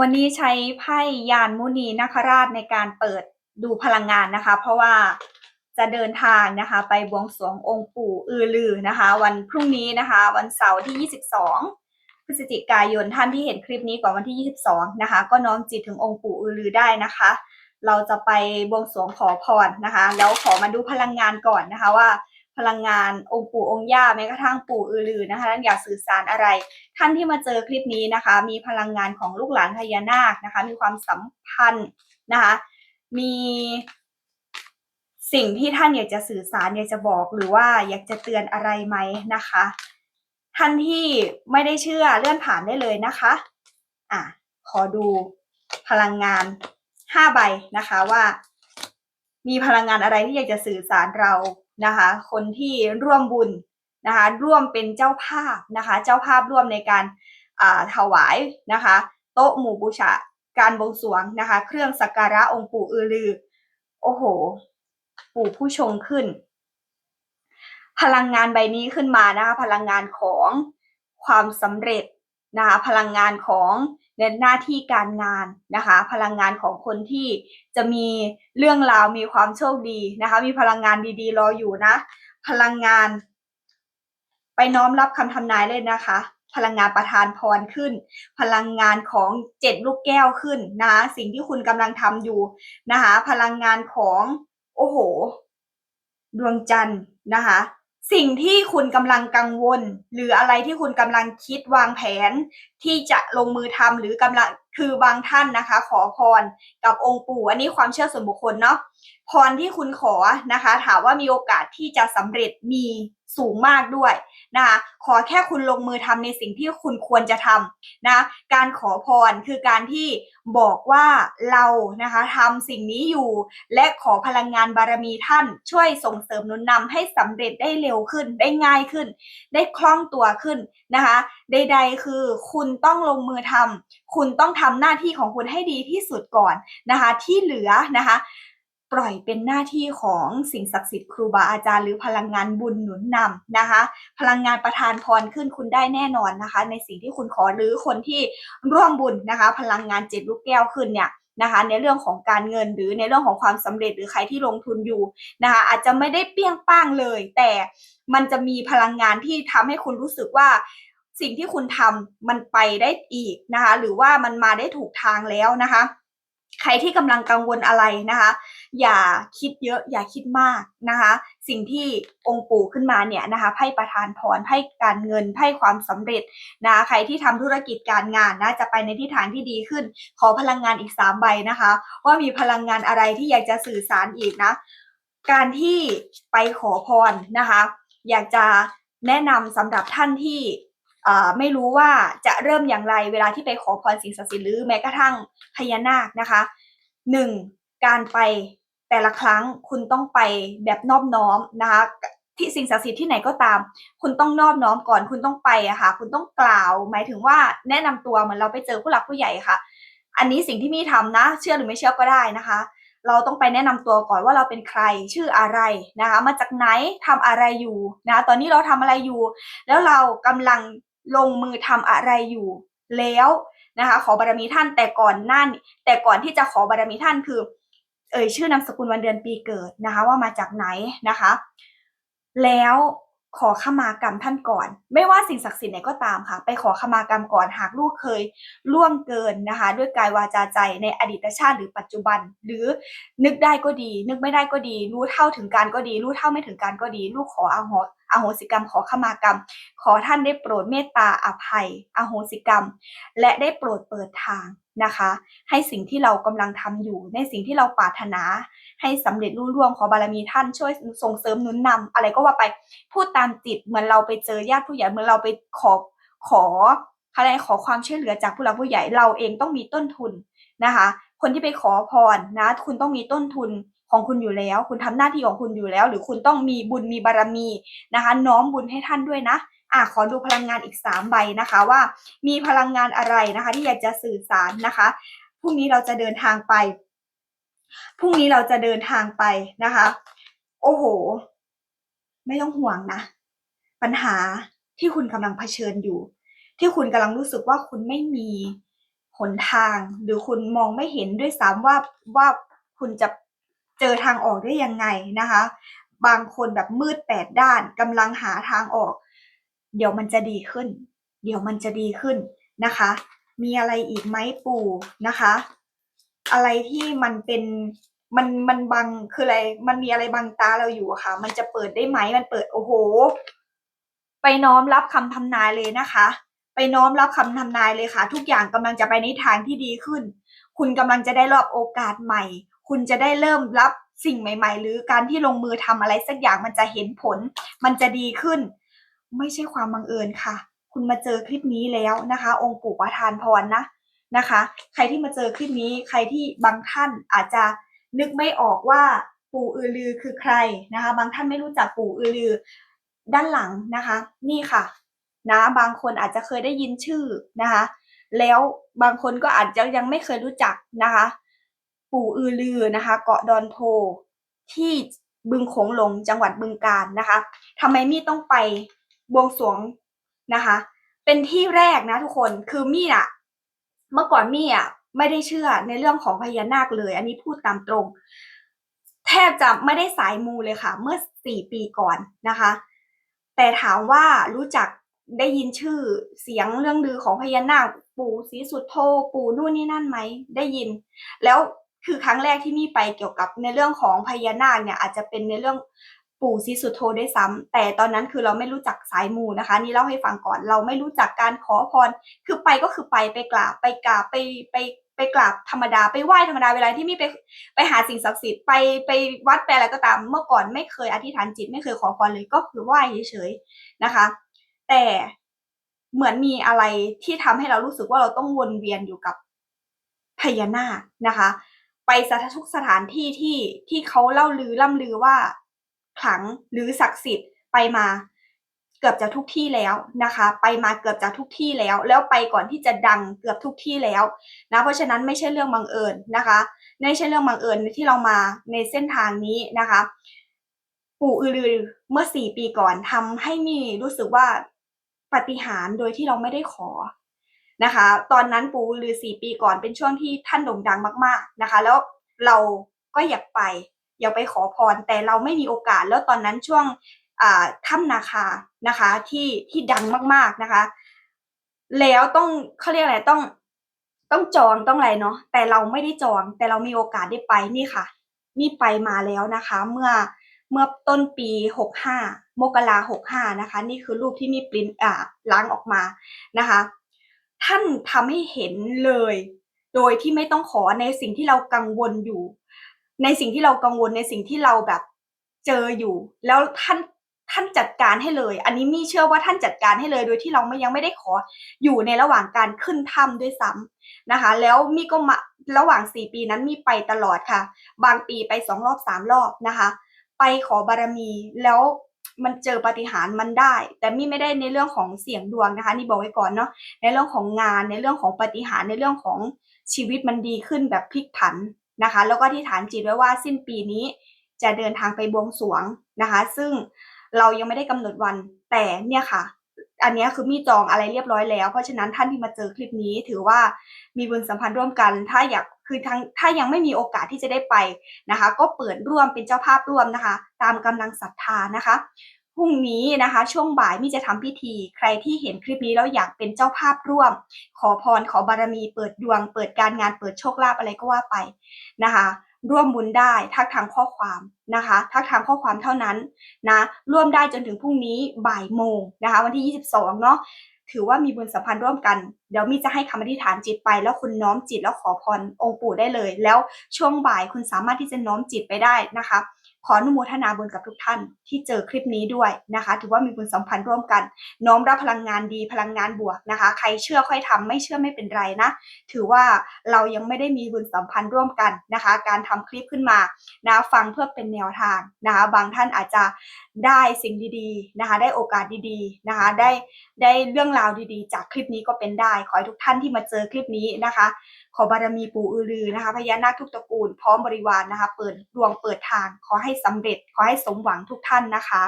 วันนี้ใช้ไพ่ยานมุนีนาคราชในการเปิดดูพลังงานนะคะ เพราะว่าจะเดินทางนะคะ ไปบวงสรวงองค์ปู่อือลือนะคะ วันพรุ่งนี้นะคะ วันเสาร์ที่ 22 พฤศจิกายนท่านที่เห็นคลิปนี้ก่อนวันที่ 22 นะคะ ก็น้อมจิตถึงองค์ปู่อือลือได้นะคะ เราจะไปบวงสรวงขอพรนะคะ แล้วขอมาดูพลังงานก่อนนะคะว่า พลังงานองค์ปู่องค์ย่าแม้กระทั่งปู่อือลือนะคะท่านอยากสื่อสารอะไร ท่านที่มาเจอคลิปนี้นะคะ มีพลังงานของลูกหลานพญานาคนะคะ มีความสัมพันธ์นะคะ มีสิ่งที่ท่านอยากจะสื่อสารอยากจะบอกหรือว่าอยากจะเตือนอะไรไหมนะคะ ท่านที่ไม่ได้เชื่อเลื่อนผ่านได้เลยนะคะอะขอดูพลังงานห้าใบนะคะว่า มีพลังงานอะไรที่อยากจะสื่อสารเรา นะคะ คนที่ร่วมบุญนะคะ ร่วมเป็นเจ้าภาพนะคะ เจ้าภาพร่วมในการถวายนะคะ โต๊ะหมู่บูชาการบวงสรวงนะคะ เครื่องสักการะองค์ปู่อือลือ โอ้โห ปู่ผู้ชงขึ้น พลังงานใบนี้ขึ้นมานะคะ พลังงานของความสำเร็จ นะคะพลังงานของในหน้าที่การงานนะคะ พลังงานของคนที่จะมีเรื่องราวมีความโชคดีนะคะ มีพลังงานดีๆ รออยู่นะ พลังงาน ไปน้อมรับคำทำนายเลยนะคะ พลังงานประทานพรขึ้น พลังงานของเจ็ดลูกแก้วขึ้นนะคะสิ่งที่คุณกำลังทำอยู่นะคะ พลังงานของ โอ้โห ดวงจันทร์นะคะ สิ่งที่คุณกำลังกังวล หรืออะไรที่คุณกำลังคิดวางแผนที่จะลงมือทำหรือกำลัง คือบางท่านนะคะ ขอพรกับองค์ปู่ อันนี้ความเชื่อส่วนบุคคลเนาะพรที่คุณขอนะคะ ถามว่ามีโอกาสที่จะสำเร็จมีสูงมากด้วยนะคะขอแค่คุณลงมือทำในสิ่งที่คุณควรจะทำนะการขอพรคือการที่บอกว่าเรานะคะทำสิ่งนี้อยู่ และขอพลังงานบารมีท่าน ช่วยส่งเสริมนุนนำให้สำเร็จได้เร็วขึ้น ได้ง่ายขึ้น ได้คล่องตัวขึ้นนะคะ ใด ๆ คือคุณต้องลงมือทำคุณต้องทำหน้าที่ของคุณให้ดีที่สุดก่อนนะคะ ที่เหลือนะคะ ปล่อยเป็นหน้าที่ของสิ่งศักดิ์สิทธิ์ครูบาอาจารย์ หรือพลังงานบุญหนุนนำนะคะ พลังงานประทานพรขึ้นคุณได้แน่นอนนะคะ ในสิ่งที่คุณขอหรือคนที่ร่วมบุญนะคะ พลังงานเจ็ดลูกแก้วขึ้นเนี่ยนะคะในเรื่องของการเงินหรือในเรื่องของความสำเร็จหรือใครที่ลงทุนอยู่นะคะอาจจะไม่ได้เปี้ยงป้างเลย แต่มันจะมีพลังงานที่ทำให้คุณรู้สึกว่า สิ่งที่คุณทำมันไปได้อีกนะคะ หรือว่ามันมาได้ถูกทางแล้วนะคะ ใครที่กำลังกังวลอะไรนะคะ อย่าคิดเยอะอย่าคิดมากนะคะ สิ่งที่องค์ปู่ขึ้นมาเนี่ยนะคะไพ่ประทานพรไพ่การเงินไพ่ความสำเร็จนะะใครที่ทำธุรกิจการงานนะจะไปในทิศทางที่ดีขึ้น ขอพลังงานอีกสามใบนะคะ ว่ามีพลังงานอะไรที่อยากจะสื่อสารอีกนะ การที่ไปขอพรนะคะ อยากจะแนะนำสำหรับท่านที่ ไม่รู้ว่าจะเริ่มอย่างไรเวลาที่ไปขอพรสิ่งศักดิ์สิทธิ์หรือแม้กระทั่งพญานาคนะคะหนึ่งการไปแต่ละครั้งคุณต้องไปแบบนอบน้อมนะคะที่สิ่งศักดิ์สิทธิ์ที่ไหนก็ตาม คุณต้องนอบน้อมก่อนคุณต้องไปอะค่ะคุณต้องกล่าว หมายถึงว่าแนะนำตัวเหมือนเราไปเจอผู้หลักผู้ใหญ่ค่ะ อันนี้สิ่งที่มี่ทำนะ เชื่อหรือไม่เชื่อก็ได้นะคะ เราต้องไปแนะนำตัวก่อนว่าเราเป็นใครชื่ออะไรนะคะ มาจากไหนทำอะไรอยู่นะ ตอนนี้เราทำอะไรอยู่ แล้วเรากำลัง ลงมือทำอะไรอยู่แล้วนะคะ ขอบารมีท่านแต่ก่อนหน้านแต่ก่อนที่จะขอบารมีท่านคือ เอ่ยชื่อนามสกุลวันเดือนปีเกิดนะคะ ว่ามาจากไหนนะคะ แล้วขอขมากรรมท่านก่อน ไม่ว่าสิ่งศักดิ์สิทธิ์ไหนก็ตามค่ะ ไปขอขมากรรมก่อนหากลูกเคยล่วงเกินนะคะ ด้วยกายวาจาใจในอดีตชาติหรือปัจจุบัน หรือนึกได้ก็ดี นึกไม่ได้ก็ดี รู้เท่าถึงการก็ดี รู้เท่าไม่ถึงการก็ดี ลูกขออโห อโหสิกรรมขอขมากรรม ขอท่านได้โปรดเมตตาอภัย อโหสิกรรม และได้โปรดเปิดทางนะคะ ให้สิ่งที่เรากำลังทำอยู่ ในสิ่งที่เราปรารถนา ให้สำเร็จรุ่ร่วงขอบารมีท่านช่วยส่งเสริมนุนนำอะไรก็ว่าไปพูดตามจิตเหมือนเราไปเจอญาติผู้ใหญ่เหมือนเราไปขอขออะไรขอความช่วยเหลือจากผู้หลักผู้ใหญ่เราเองต้องมีต้นทุนนะคะ คนที่ไปขอพรนะ คุณต้องมีต้นทุน ของคุณอยู่แล้ว คุณทำหน้าที่ของคุณอยู่แล้ว หรือคุณต้องมีบุญมีบารมีนะคะ น้อมบุญให้ท่านด้วยนะอะขอดูพลังงานอีกสามใบนะคะว่า มีพลังงานอะไรนะคะ ที่อยากจะสื่อสารนะคะพรุ่งนี้เราจะเดินทางไปพรุ่งนี้เราจะเดินทางไปนะคะ โอ้โห ไม่ต้องห่วงนะ ปัญหาที่คุณกำลังเผชิญอยู่ ที่คุณกำลังรู้สึกว่าคุณไม่มีหนทาง หรือคุณมองไม่เห็นด้วยซ้ำว่าว่าคุณจะ เจอทางออกได้ยังไงนะคะ บางคนแบบมืดแปดด้านกำลังหาทางออก เดี๋ยวมันจะดีขึ้น เดี๋ยวมันจะดีขึ้นนะคะ มีอะไรอีกไหมปู่นะคะ อะไรที่มันเป็นมันมันบังคืออะไร มันมีอะไรบังตาเราอยู่อะค่ะ มันจะเปิดได้ไหมมันเปิดโอ้โห ไปน้อมรับคำทำนายเลยนะคะ ไปน้อมรับคำทำนายเลยค่ะ ทุกอย่างกำลังจะไปในทางที่ดีขึ้น คุณกำลังจะได้รับโอกาสใหม่ คุณจะได้เริ่มรับสิ่งใหม่ ๆ หรือการที่ลงมือทำอะไรสักอย่างมันจะเห็นผล มันจะดีขึ้น ไม่ใช่ความบังเอิญค่ะ คุณมาเจอคลิปนี้แล้วนะคะ องค์ปู่ประทานพรนะนะคะ ใครที่มาเจอคลิปนี้ใครที่บางท่านอาจจะนึกไม่ออกว่าปู่อือลือคือใครนะคะ บางท่านไม่รู้จักปู่อือลือด้านหลังนะคะ นี่ค่ะนะบางคนอาจจะเคยได้ยินชื่อนะคะ แล้วบางคนก็อาจจะยังไม่เคยรู้จักนะคะ ปู่อือลือนะคะ เกาะดอนโพที่บึงโขงหลงจังหวัดบึงกาฬนะคะทำไมมี่ต้องไปบวงสรวงนะคะ เป็นที่แรกนะทุกคนคือมี่อะเมื่อก่อนมี่อะไม่ได้เชื่อในเรื่องของพญานาคเลย อันนี้พูดตามตรง แทบจะไม่ได้สายมูเลยค่ะ เมื่อสี่ปีก่อนนะคะ แต่ถามว่ารู้จักได้ยินชื่อเสียงเรื่องลือของพญานาค ปู่ศรีสุดโธปู่นู่นนี่นั่นไหมได้ยิน แล้ว คือครั้งแรกที่มี่ไปเกี่ยวกับในเรื่องของพญานาคเนี่ยอาจจะเป็นในเรื่องปู่ศรีสุโธได้ซ้ำแต่ตอนนั้นคือเราไม่รู้จักสายมูนะคะ นี่เล่าให้ฟังก่อนเราไม่รู้จักการขอพร คือไปก็คือไปไปกราบไปกราบไปไปไปกราบธรรมดาไปไหว้ธรรมดาเวลาที่มี่ไปไปหาสิ่งศักดิ์สิทธิ์ไปไปวัดไปอะไรก็ตาม เมื่อก่อนไม่เคยอธิษฐานจิตไม่เคยขอพรเลยก็คือไหว้เฉยๆนะคะ แต่เหมือนมีอะไรที่ทำให้เรารู้สึกว่าเราต้องวนเวียนอยู่กับพญานาคนะคะ ไปสถานทุกสถานที่ที่ที่เขาเล่าลือล่ำลือว่าขลังหรือศักดิ์สิทธิ์ไปมาเกือบจะทุกที่แล้วนะคะ ไปมาเกือบจะทุกที่แล้ว แล้วไปก่อนที่จะดังเกือบทุกที่แล้วนะเพราะฉะนั้นไม่ใช่เรื่องบังเอิญนะคะไม่ใช่เรื่องบังเอิญที่เรามาในเส้นทางนี้นะคะ ปู่อือลือเมื่อสี่ปีก่อนทำให้มีรู้สึกว่าปฏิหารโดยที่เราไม่ได้ขอ นะคะ ตอนนั้นปู่อือสี่ปีก่อนเป็นช่วงที่ท่านโด่งดังมากๆนะคะ แล้วเราก็อยากไปอยากไปขอพร แต่เราไม่มีโอกาสแล้วตอนนั้นช่วงถ้ำนาคานะคะที่ที่ดังมากๆนะคะ แล้วต้องเขาเรียกอะไรต้องต้องจองต้องอะไรเนาะแต่เราไม่ได้จอง แต่เรามีโอกาสได้ไปนี่ค่ะ นี่ไปมาแล้วนะคะ เมื่อเมื่อต้นปีหกห้ามกราหกห้านะคะ นี่คือรูปที่มีปริ้นอ่าล้างออกมานะคะ ท่านทำให้เห็นเลย โดยที่ไม่ต้องขอในสิ่งที่เรากังวลอยู่ ในสิ่งที่เรากังวลในสิ่งที่เราแบบเจออยู่ แล้วท่านท่านจัดการให้เลย อันนี้มี่เชื่อว่าท่านจัดการให้เลย โดยที่เราไม่ยังไม่ได้ขออยู่ในระหว่างการขึ้นถ้ำด้วยซ้ำนะคะ แล้วมี่ก็มาระหว่างสี่ปีนั้นมี่ไปตลอดค่ะ บางปีไปสองรอบสามรอบนะคะ ไปขอบารมีแล้ว มันเจอปฏิหารมันได้ แต่มี่ไม่ได้ในเรื่องของเสียงดวงนะคะ นี่บอกไว้ก่อนเนาะในเรื่องของงานในเรื่องของปฏิหารในเรื่องของชีวิตมันดีขึ้นแบบพลิกผันนะคะ แล้วก็ที่ฐานจิตไว้ว่าสิ้นปีนี้จะเดินทางไปบวงสรวงนะคะ ซึ่งเรายังไม่ได้กำหนดวันแต่เนี่ยค่ะ อันนี้คือมีจองอะไรเรียบร้อยแล้ว เพราะฉะนั้นท่านที่มาเจอคลิปนี้ถือว่ามีบุญสัมพันธ์ร่วมกัน ถ้าอยาก คือทั้งถ้ายังไม่มีโอกาสที่จะได้ไปนะคะ ก็เปิดร่วมเป็นเจ้าภาพร่วมนะคะ ตามกำลังศรัทธานะคะพรุ่งนี้นะคะช่วงบ่ายมี่จะทำพิธี ใครที่เห็นคลิปนี้แล้วอยากเป็นเจ้าภาพร่วม ขอพรขอบารมีเปิดดวง เปิดการงานเปิดโชคลาภอะไรก็ว่าไปนะคะ ร่วมบุญได้ทักทางข้อความนะคะ ทักทางข้อความเท่านั้นนะร่วมได้จนถึงพรุ่งนี้บ่ายโมงนะคะ วันที่ 22เนาะ ถือว่ามีบุญสัมพันธ์ร่วมกัน เดี๋ยวมีจะให้คำอธิษฐานจิตไป แล้วคุณน้อมจิตแล้วขอพรองค์ปู่ได้เลย แล้วช่วงบ่ายคุณสามารถที่จะน้อมจิตไปได้นะคะ ขออนุโมทนาบุญกับทุกท่านที่เจอคลิปนี้ด้วยนะคะ ถือว่ามีบุญสัมพันธ์ร่วมกัน น้อมรับพลังงานดีพลังงานบวกนะคะ ใครเชื่อค่อยทำไม่เชื่อไม่เป็นไรนะ ถือว่าเรายังไม่ได้มีบุญสัมพันธ์ร่วมกันนะคะ การทำคลิปขึ้นมานะฟังเพื่อเป็นแนวทางนะคะ บางท่านอาจจะได้สิ่งดีๆนะคะ ได้โอกาสดีๆนะคะ ได้ได้เรื่องราวดีๆ จากคลิปนี้ก็เป็นได้ ขอให้ทุกท่านที่มาเจอคลิปนี้นะคะขอบารมีปู่อือรือนะคะพญานาคทุกตระกูลพร้อมบริวารนะคะ เปิดดวงเปิดทางขอให้สำเร็จขอให้สมหวังทุกท่านนะคะ